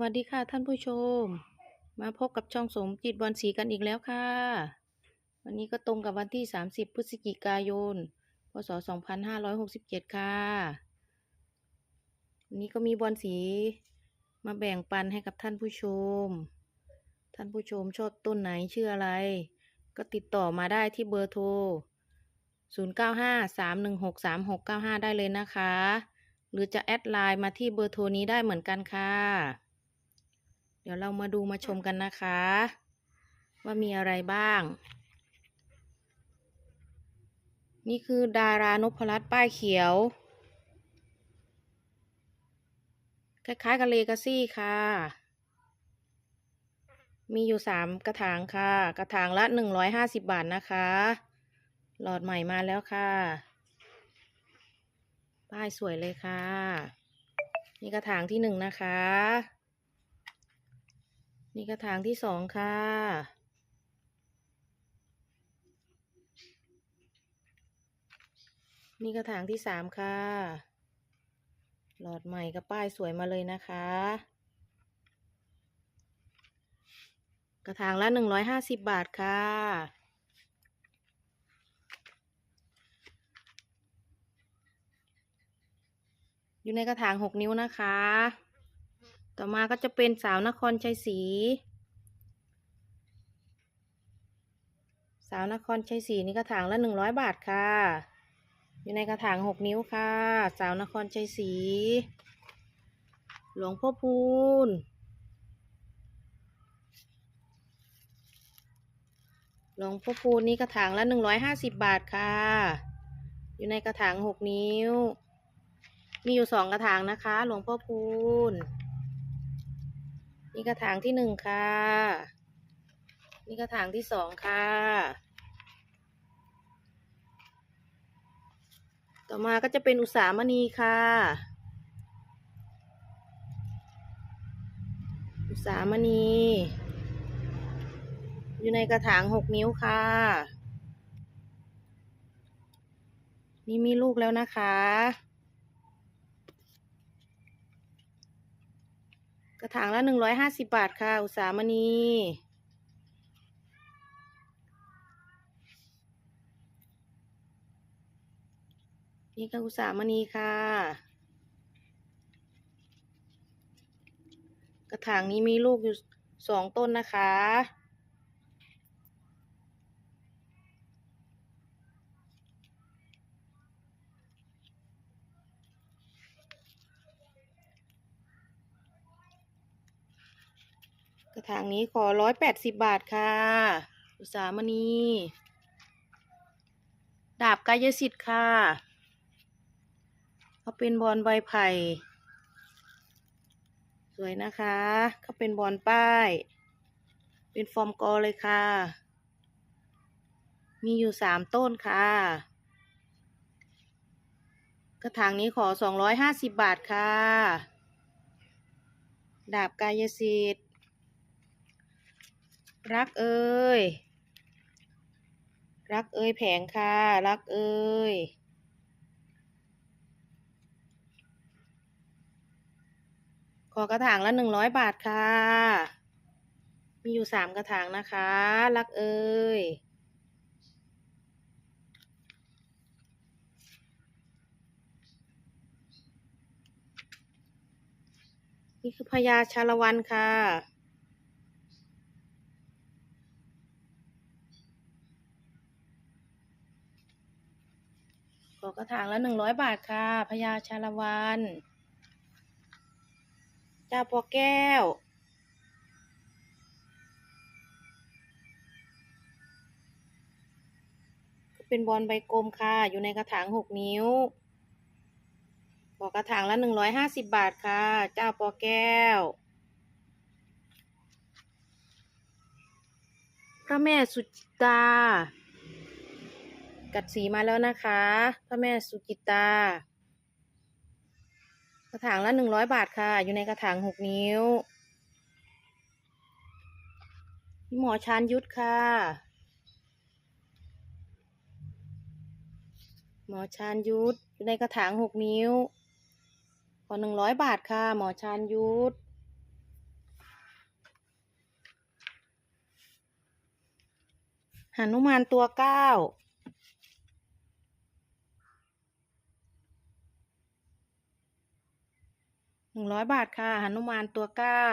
วัสดีค่ะท่านผู้ชม มาพบกับช่องสมจิตวันศรีกันอีกแล้วค่ะ วันนี้ก็ตรงกับวันที่ 30 พฤศจิกายน พศ 2567 ค่ะ วันนี้ก็มีบอลสีมาแบ่งปันให้กับท่านผู้ชม ท่านผู้ชมชอบต้นไหนชื่ออะไร ก็ติดต่อมาได้ที่เบอร์โทร 0953163695 ได้เลยนะคะ หรือจะแอดไลน์มาที่เบอร์โทรนี้ได้เหมือนกันค่ะ เดี๋ยวเรามาดูมาชมกันนะคะ ว่ามีอะไรบ้าง นี่คือดารานพรัตน์ป้ายเขียว คล้ายๆกับเลกาซี่ค่ะ มีอยู่สามกระถางค่ะ กระถางละหนึ่งร้อยห้าสิบบาทนะคะ หลอดใหม่มาแล้วค่ะ ป้ายสวยเลยค่ะ นี่กระถางที่หนึ่งนะคะ นี่กระถางที่สองค่ะ นี่กระถางที่สามค่ะ หลอดใหม่กับป้ายสวยมาเลยนะคะ กระถางละหนึ่งร้อยห้าสิบบาทค่ะอยู่ในกระถางหกนิ้วนะคะ ต่อมาก็จะเป็นสาวนครชัยศรี สาวนครชัยศรีนี่กระถางละหนึ่งร้อยบาทค่ะ อยู่ในกระถางหกนิ้วค่ะ สาวนครชัยศรี หลวงพ่อพูนหลวงพ่อพูนนี่กระถางละหนึ่งร้อยห้าสิบบาทค่ะ อยู่ในกระถางหกนิ้ว มีอยู่สองกระถางนะคะ หลวงพ่อพูน นี่กระถางที่หนึ่งค่ะ นี่กระถางที่สองค่ะ ต่อมาก็จะเป็นอุสามณีค่ะ อุสามณี อยู่ในกระถางหกนิ้วค่ะ นี่มีลูกแล้วนะคะ กระถางละหนึ่งร้อยห้าสิบบาทค่ะ อุสามณีนี่ก็อุสามณีค่ะ กระถางนี้มีลูกอยู่สองต้นนะคะ กระถางนี้ขอร้อยแปดสิบบาทค่ะ อุสามณี ดาบกายสิทธิ์ค่ะ เขาเป็นบอลใบไผ่ สวยนะคะ เขาเป็นบอลป้าย เป็นฟอร์มกอเลยค่ะ มีอยู่สามต้นค่ะ กระถางนี้ขอสองร้อยห้าสิบบาทค่ะ ดาบกายสิทธิ์ รักเอ้ย รักเอ้ยแผงค่ะ รักเอ้ย ขอกระถางละหนึ่งร้อยบาทค่ะ มีอยู่สามกระถางนะคะ รักเอ้ยนี่คือพญาชาละวันค่ะ ขอกระถางละหนึ่งร้อยบาทค่ะพญาชาละวันเจ้าปอแก้ว เป็นบอลใบกลมค่ะ อยู่ในกระถางหกนิ้วขอกระถางละหนึ่งร้อยห้าสิบบาทค่ะ เจ้าปอแก้ว พระแม่สุจิตา กัดสีมาแล้วนะคะพระแม่สุกิตากระถางละหนึ่งร้อยบาทค่ะ อยู่ในกระถางหกนิ้ว หมอชานยุทธค่ะ หมอชานยุทธอยู่ในกระถางหกนิ้ว ขอหนึ่งร้อยบาทค่ะ หมอชานยุทธหนุมานตัวเก้า นึ่งร้อยบาทค่ะหนุมานตัวเก้า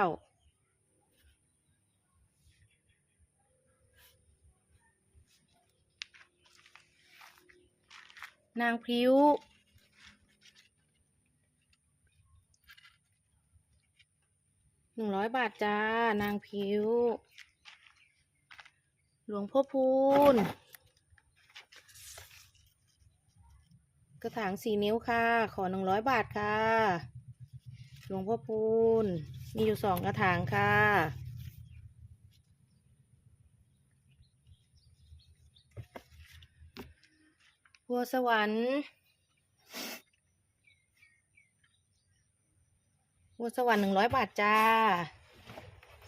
นางพริ้ว หนึ่งร้อยบาทจ้า นางพิ้ว หลวงพ่อพูน กระถางสี่นิ้วค่ะ ขอหนึ่งร้อยบาทค่ะ หลวงพ่อพูน มีอยู่สองกระถางค่ะ บัวสวรรค์ บัวสวรรค์หนึ่งร้อยบาทจ้า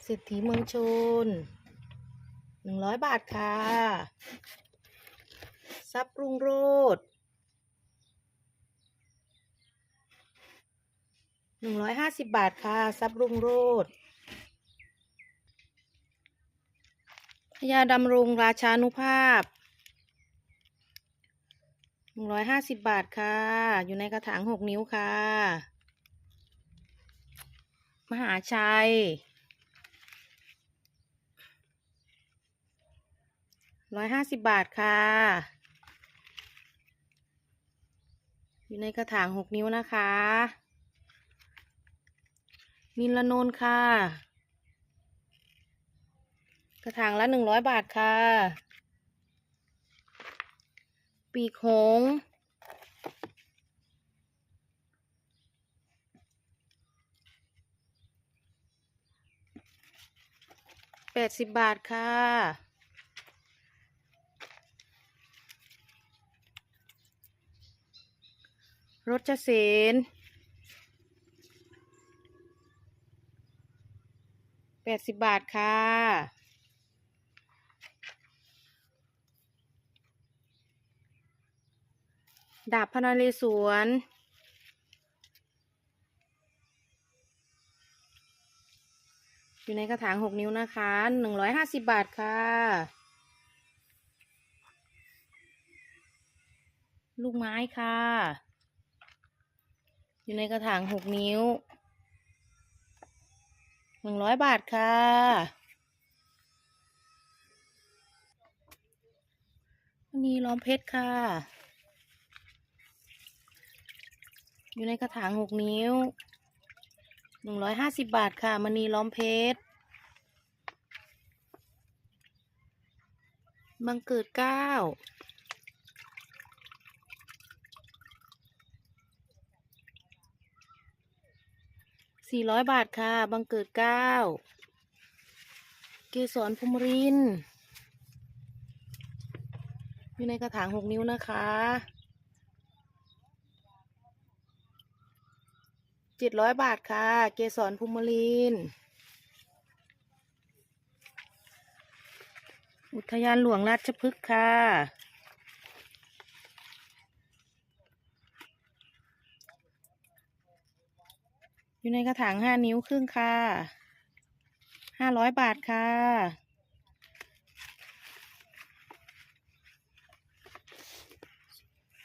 เศรษฐีเมืองชนหนึ่งร้อยบาทค่ะทรัพย์รุ่งโรจ หนึ่งร้อยห้าสิบบาทค่ะทรัพย์รุ่งโรจน์พญาดำรงราชานุภาพหนึ่งร้อยห้าสิบบาทค่ะ อยู่ในกระถางหกนิ้วค่ะ มหาชัยร้อยห้าสิบบาทค่ะ อยู่ในกระถางหกนิ้วนะคะ นิลนนค่ะ กระถางละหนึ่งร้อยบาทค่ะ ปีกหงแปดสิบบาทค่ะ รถเสนแป ดสิบบาทค่ะ ดาบพนเรศวรอยู่ในกระถางหกนิ้วนะคะหนึ่งร้อยห้าสิบบาทค่ะ ลูกไม้ค่ะ อยู่ในกระถางหกนิ้ว หนึ่งร้อยบาทค่ะอันนี้ล้อมเพชรค่ะ อยู่ในกระถางหกนิ้ว หนึ่งร้อยห้าสิบบาทค่ะมณีล้อมเพชรบังเกิดเก้า สี่ร้อยบาทค่ะ บังเกิดเก้า เกสรภูมิริน อยู่ในกระถางหกนิ้วนะคะ เจ็ดร้อยบาทค่ะ เกสรภูมิลิน อุทยานหลวงราชพฤกษ์ค่ะ อยู่ในกระถางห้านิ้วครึ่งค่ะห้าร้อยบาทค่ะ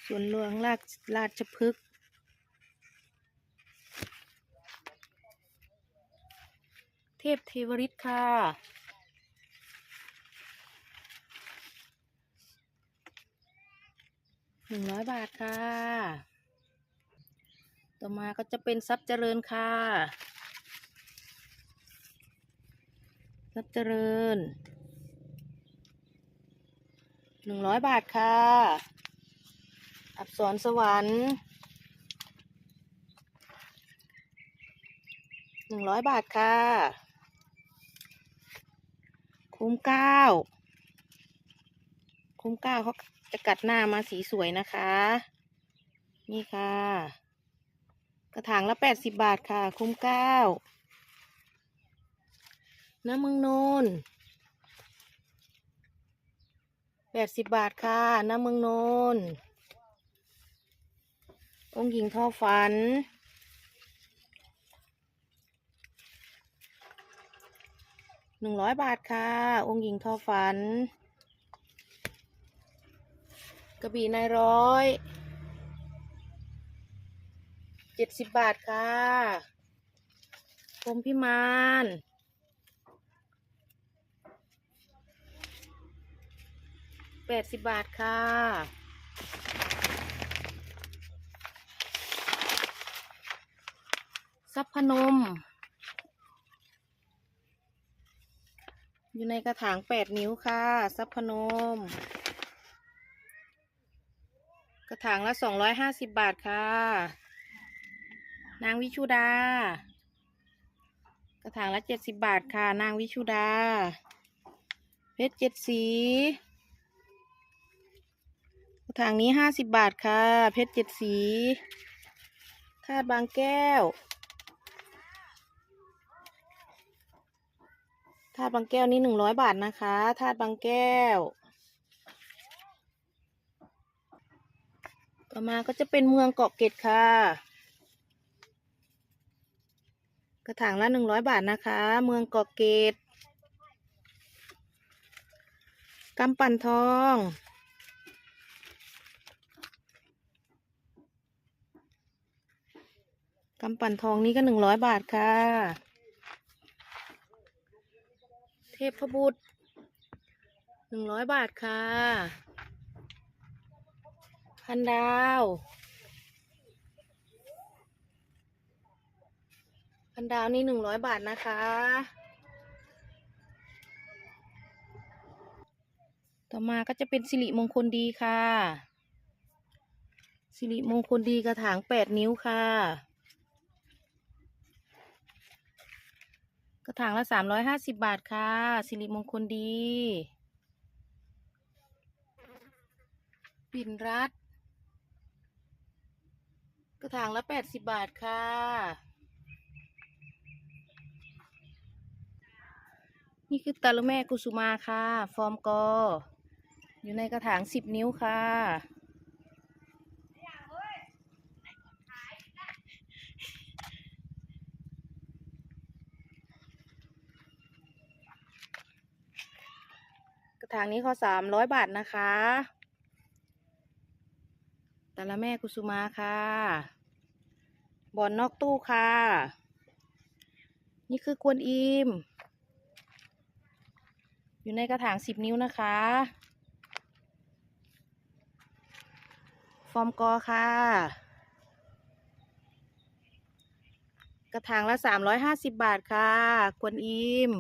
ส่วนหลวงราชราชพฤกษ์เทพเทวฤทธิ์ค่ะหนึ่งร้อยบาทค่ะ ต่อมาก็จะเป็นทรัพย์เจริญค่ะทรัพย์เจริญหนึ่งร้อยบาทค่ะ อับสรสวรรค์หนึ่งร้อยบาทค่ะ คุ้มเก้า คุ้มเก้าเขาจะกัดหน้ามาสีสวยนะคะ นี่ค่ะ กระถางละแปดสิบบาทค่ะ คุ้มเก้าน้ำเมืองนนแปดสิบบาทค่ะน้ำเมืองนนองค์หญิงทอฝันหนึ่งร้อยบาทค่ะ องค์หญิงทอฝัน กระบี่นายร้อย เจ็ดสิบบาทค่ะพรมพิมานแปดสิบบาทค่ะซับพนม อยู่ในกระถางแปดนิ้วค่ะซับพนม กระถางละสองร้อยห้าสิบบาทค่ะ นางวิชุดา กระถางละเจ็ดสิบบาทค่ะ นางวิชุดา เพชรเจ็ดสี กระถางนี้ห้าสิบบาทค่ะ เพชรเจ็ดสี คาดบางแก้ว ธาตุบางแก้วนี่หนึ่งร้อยบาทนะคะ ธาตุบางแก้วต่อมาก็จะเป็นเมืองเกาะเกร็ดค่ะ กระถางละหนึ่งร้อยบาทนะคะ เมืองกาะเกร็ดกำปั่นทอง กำปั่นทองนี่ก็หนึ่งร้อยบาทค่ะ เทพบุตรหนึ่งร้อยบาทค่ะ พันดาว พันดาวนี่หนึ่งร้อยบาทนะคะ ต่อมาก็จะเป็นสิริมงคลดีค่ะ สิริมงคลดีกระถางแปดนิ้วค่ะ กระถางละสามร้อยห้าสิบบาทค่ะ สิริมงคลดี ปิ่นรัตน์กระถางละแปดสิบบาทค่ะ นี่คือตาลุแม่กุสุมาค่ะ ฟอร์มกอ อยู่ในกระถางสิบนิ้วค่ะกระถางนี้เขาสามร้อยบาทนะคะต่ละแม่กุสุมาค่ะบอนนอกตู้ค่ะ นี่คือกวนอิม อยู่ในกระถางสิบนิ้วนะคะ ฟอร์มกอค่ะ กระถางละสามร้อยห้าสิบบาทค่ะกวนอิม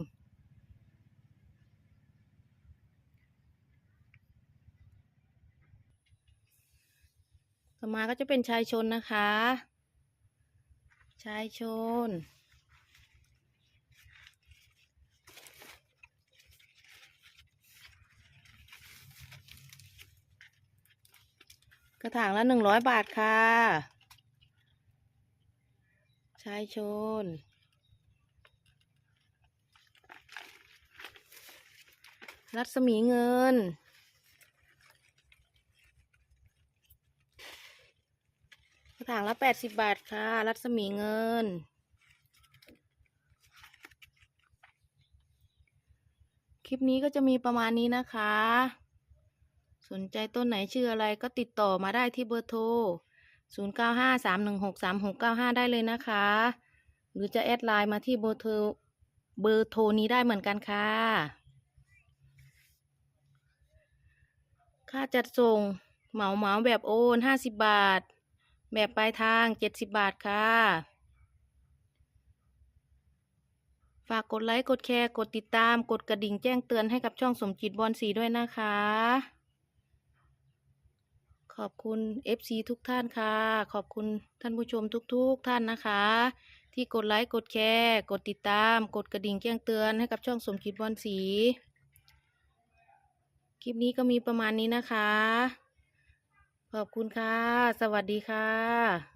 ต่อมาก็จะเป็นชายชนนะคะ ชายชน ระถางละหนึ่งร้อยบาทค่ะชายชน รัศมีเงิน กระถางละแปดสิบบาทค่ะ รัศมีเงินคลิปนี้ก็จะมีประมาณนี้นะคะ สนใจต้นไหนชื่ออะไรก็ติดต่อมาได้ที่เบอร์โทร 0 9 5 3 1 6 3 6 9 5 ได้เลยนะคะ หรือจะแอดไลน์มาที่เบอร์โทรเบอร์โทรนี้ได้เหมือนกันค่ะ ค่าจัดส่งเหมาเหมาแบบโอนห้าสิบบาท แบบปลายทางเจ็ดสิบบาทค่ะ ฝากกดไลค์ กดแชร์ กดติดตาม กดกระดิ่งแจ้งเตือนให้กับช่องสมจิตบอลสีด้วยนะคะ ขอบคุณ FC ทุกท่านค่ะ ขอบคุณท่านผู้ชมทุกๆท่านนะคะ ที่กดไลค์กดแชร์กดติดตาม กดกระดิ่งแจ้งเตือนให้กับช่องสมคิดบอลสี คลิปนี้ก็มีประมาณนี้นะคะ ขอบคุณค่ะ สวัสดีค่ะ